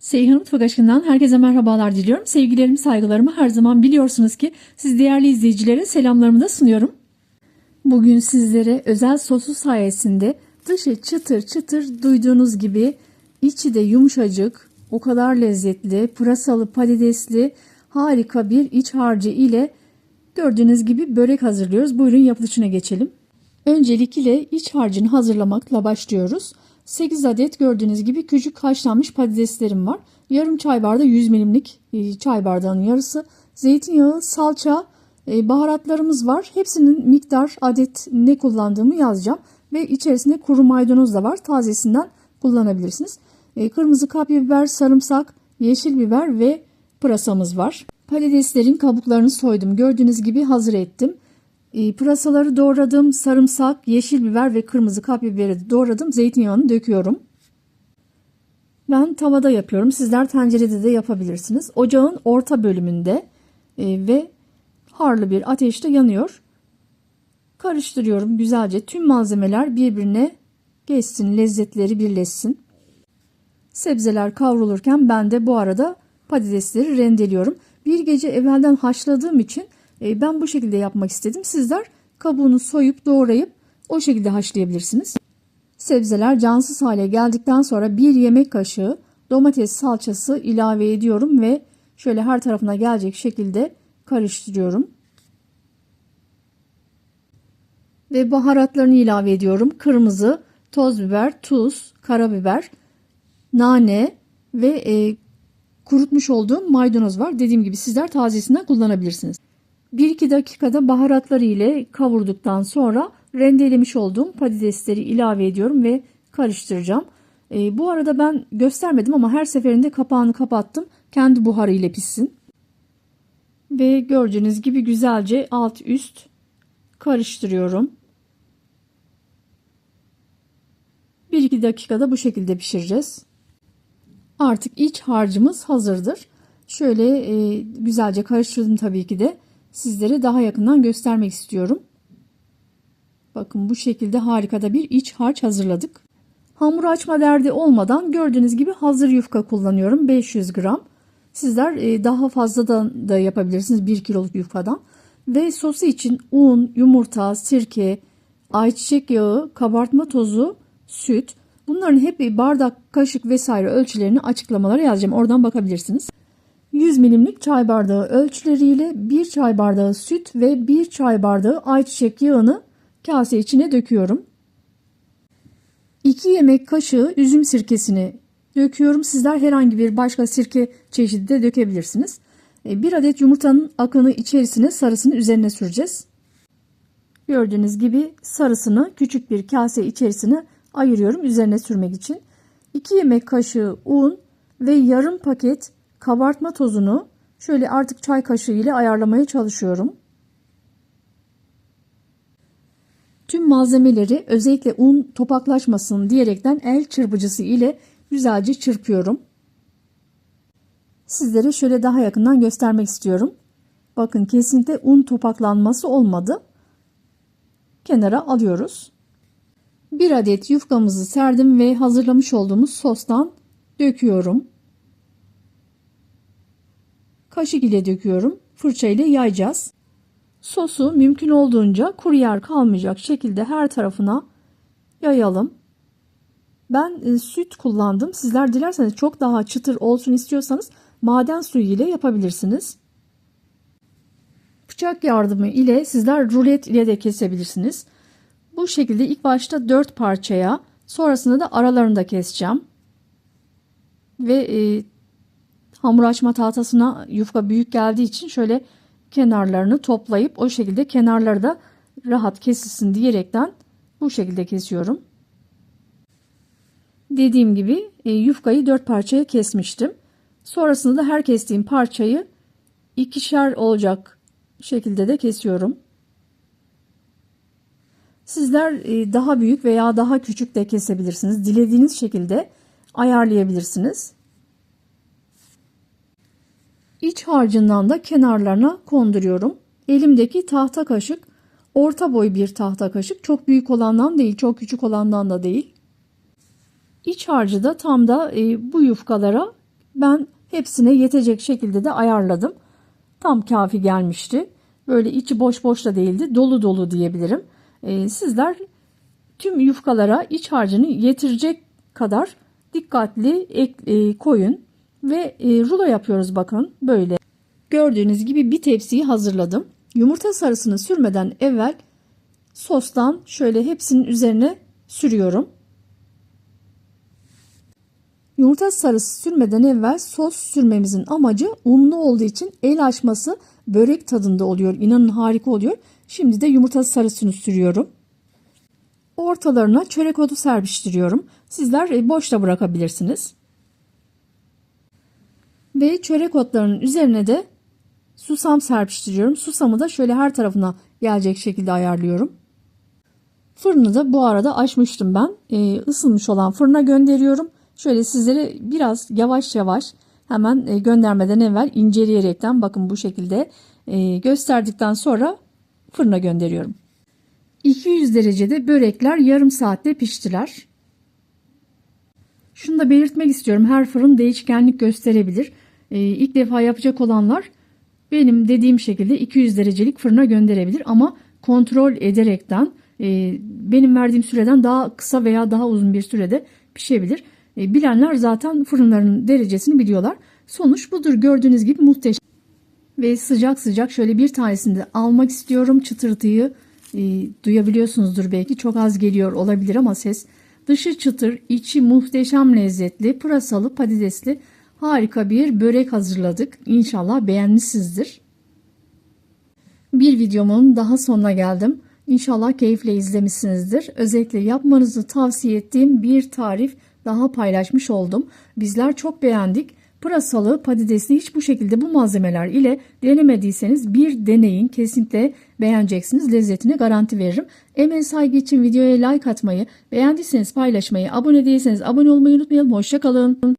Seyhan Mutfak Aşkı'ndan herkese merhabalar diliyorum. Sevgilerimi, saygılarımı her zaman biliyorsunuz ki siz değerli izleyicilere selamlarımı da sunuyorum. Bugün sizlere özel sosu sayesinde dışı çıtır çıtır duyduğunuz gibi içi de yumuşacık, o kadar lezzetli, pırasalı, patatesli harika bir iç harcı ile gördüğünüz gibi börek hazırlıyoruz. Buyurun yapılışına geçelim. Öncelikle iç harcını hazırlamakla başlıyoruz. 8 adet gördüğünüz gibi küçük haşlanmış patateslerim var. Yarım çay bardağı 100 milimlik e, çay bardağının yarısı. Zeytinyağı, salça, e, baharatlarımız var. Hepsinin miktar, adet ne kullandığımı yazacağım. Ve içerisinde kuru maydanoz da var. Tazesinden kullanabilirsiniz. E, Kırmızı kapya biber, sarımsak, yeşil biber ve pırasamız var. Patateslerin kabuklarını soydum. Gördüğünüz gibi hazır ettim. E, pırasaları doğradım. Sarımsak, yeşil biber ve kırmızı kapya biberi de doğradım. Zeytinyağını döküyorum. Ben tavada yapıyorum. Sizler tencerede de yapabilirsiniz. Ocağın orta bölümünde e, ve harlı bir ateşte yanıyor. Karıştırıyorum güzelce. Tüm malzemeler birbirine geçsin, lezzetleri birleşsin. Sebzeler kavrulurken ben de bu arada patatesleri rendeliyorum. Bir gece evvelden haşladığım için e, ben bu şekilde yapmak istedim. Sizler kabuğunu soyup doğrayıp o şekilde haşlayabilirsiniz. Sebzeler cansız hale geldikten sonra bir yemek kaşığı domates salçası ilave ediyorum ve şöyle her tarafına gelecek şekilde karıştırıyorum. Ve baharatlarını ilave ediyorum. Kırmızı, toz biber, tuz, karabiber, nane ve e, kurutmuş olduğum maydanoz var. Dediğim gibi sizler tazesinden kullanabilirsiniz. 1-2 dakikada baharatları ile kavurduktan sonra rendelemiş olduğum patatesleri ilave ediyorum ve karıştıracağım. E, bu arada ben göstermedim ama her seferinde kapağını kapattım. Kendi buharı ile pişsin. Ve gördüğünüz gibi güzelce alt üst karıştırıyorum. 1-2 dakikada bu şekilde pişireceğiz. Artık iç harcımız hazırdır. Şöyle e, güzelce karıştırdım tabii ki de sizlere daha yakından göstermek istiyorum. Bakın bu şekilde harika da bir iç harç hazırladık. Hamur açma derdi olmadan gördüğünüz gibi hazır yufka kullanıyorum 500 gram. Sizler e, daha fazla da, da yapabilirsiniz 1 kiloluk yufkadan. Ve sosu için un, yumurta, sirke, ayçiçek yağı, kabartma tozu, süt. Bunların hep bardak, kaşık vesaire ölçülerini açıklamalara yazacağım. Oradan bakabilirsiniz. 100 milimlik çay bardağı ölçüleriyle 1 çay bardağı süt ve 1 çay bardağı ayçiçek yağını kase içine döküyorum. 2 yemek kaşığı üzüm sirkesini döküyorum. Sizler herhangi bir başka sirke çeşidi de dökebilirsiniz. 1 adet yumurtanın akını içerisine sarısını üzerine süreceğiz. Gördüğünüz gibi sarısını küçük bir kase içerisine ayırıyorum üzerine sürmek için. 2 yemek kaşığı un ve yarım paket kabartma tozunu şöyle artık çay kaşığı ile ayarlamaya çalışıyorum. Tüm malzemeleri özellikle un topaklaşmasın diyerekten el çırpıcısı ile güzelce çırpıyorum. Sizlere şöyle daha yakından göstermek istiyorum. Bakın kesinlikle un topaklanması olmadı. Kenara alıyoruz. Bir adet yufkamızı serdim ve hazırlamış olduğumuz sostan döküyorum. Kaşık ile döküyorum. Fırça ile yayacağız. Sosu mümkün olduğunca kuru yer kalmayacak şekilde her tarafına yayalım. Ben e, süt kullandım. Sizler dilerseniz çok daha çıtır olsun istiyorsanız maden suyu ile yapabilirsiniz. Bıçak yardımı ile sizler rulet ile de kesebilirsiniz. Bu şekilde ilk başta 4 parçaya sonrasında da aralarını da keseceğim. Ve e, hamur açma tahtasına yufka büyük geldiği için şöyle kenarlarını toplayıp o şekilde kenarları da rahat kesilsin diyerekten bu şekilde kesiyorum. Dediğim gibi e, yufkayı 4 parçaya kesmiştim. Sonrasında da her kestiğim parçayı ikişer olacak şekilde de kesiyorum. Sizler e, daha büyük veya daha küçük de kesebilirsiniz. Dilediğiniz şekilde ayarlayabilirsiniz. İç harcından da kenarlarına konduruyorum. Elimdeki tahta kaşık orta boy bir tahta kaşık. Çok büyük olandan değil, çok küçük olandan da değil. İç harcı da tam da e, bu yufkalara Ben hepsine yetecek şekilde de ayarladım. Tam kafi gelmişti. Böyle içi boş boş da değildi. Dolu dolu diyebilirim. Ee, sizler tüm yufkalara iç harcını yetirecek kadar dikkatli ek, e, koyun. Ve e, rulo yapıyoruz bakın böyle. Gördüğünüz gibi bir tepsiyi hazırladım. Yumurta sarısını sürmeden evvel sostan şöyle hepsinin üzerine sürüyorum. Yumurta sarısı sürmeden evvel sos sürmemizin amacı unlu olduğu için el açması börek tadında oluyor. İnanın harika oluyor. Şimdi de yumurta sarısını sürüyorum. Ortalarına çörek otu serpiştiriyorum. Sizler e, boş da bırakabilirsiniz. Ve çörek otlarının üzerine de susam serpiştiriyorum. Susamı da şöyle her tarafına gelecek şekilde ayarlıyorum. Fırını da bu arada açmıştım ben. Ee, ısınmış olan fırına gönderiyorum. Şöyle sizlere biraz yavaş yavaş hemen e, göndermeden evvel inceleyerekten bakın bu şekilde e, gösterdikten sonra fırına gönderiyorum. 200 derecede börekler yarım saatte piştiler. Şunu da belirtmek istiyorum. Her fırın değişkenlik gösterebilir. Ee, ilk defa yapacak olanlar benim dediğim şekilde 200 derecelik fırına gönderebilir ama kontrol ederekten e, benim verdiğim süreden daha kısa veya daha uzun bir sürede pişebilir. E, bilenler zaten fırınların derecesini biliyorlar. Sonuç budur. Gördüğünüz gibi muhteşem. Ve sıcak sıcak şöyle bir tanesini de almak istiyorum. Çıtırtıyı e, duyabiliyorsunuzdur belki. Çok az geliyor olabilir ama ses. Dışı çıtır, içi muhteşem lezzetli, pırasalı, patatesli harika bir börek hazırladık. İnşallah beğenmişsinizdir. Bir videomun daha sonuna geldim. İnşallah keyifle izlemişsinizdir. Özellikle yapmanızı tavsiye ettiğim bir tarif daha paylaşmış oldum. Bizler çok beğendik. Pırasalı patatesli hiç bu şekilde bu malzemeler ile denemediyseniz bir deneyin. Kesinlikle beğeneceksiniz. Lezzetine garanti veririm. Emeğe saygı için videoya like atmayı, beğendiyseniz paylaşmayı, abone değilseniz abone olmayı unutmayalım. Hoşçakalın.